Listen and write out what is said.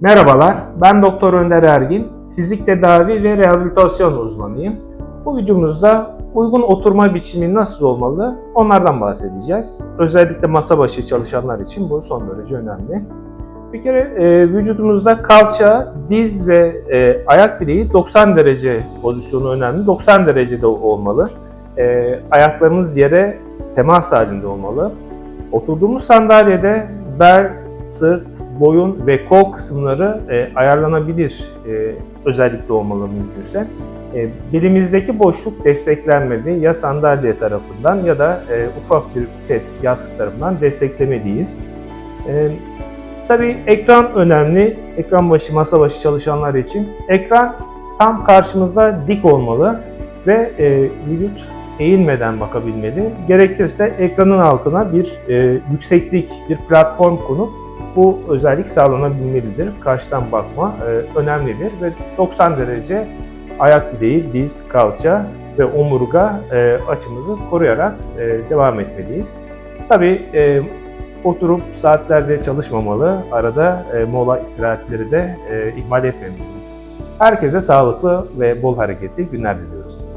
Merhabalar, ben Doktor Önder Ergin, fizik tedavi ve rehabilitasyon uzmanıyım. Bu videomuzda uygun oturma biçimi nasıl olmalı onlardan bahsedeceğiz. Özellikle masa başı çalışanlar için bu son derece önemli. Bir kere e, vücudumuzda kalça, diz ve e, ayak bileği 90 derece pozisyonu önemli. 90 derecede olmalı. E, ayaklarımız yere temas halinde olmalı. Oturduğumuz sandalyede bel, sırt, boyun ve kol kısımları e, ayarlanabilir e, özellikle olmalı mümkünse. E, belimizdeki boşluk desteklenmeli ya sandalye tarafından ya da e, ufak bir pet yastık tarafından desteklemeliyiz. E, tabii ekran önemli. Ekran başı, masa başı çalışanlar için. Ekran tam karşımızda dik olmalı ve e, vücut eğilmeden bakabilmeli. Gerekirse ekranın altına bir e, yükseklik, bir platform konup bu özellik sağlanabilmelidir. Karşıdan bakma e, önemlidir ve 90 derece ayak bileği, diz, kalça ve omurga e, açımızı koruyarak e, devam etmeliyiz. Tabii e, oturup saatlerce çalışmamalı, arada e, mola istirahatleri de e, ihmal etmemeliyiz. Herkese sağlıklı ve bol hareketli günler diliyorum.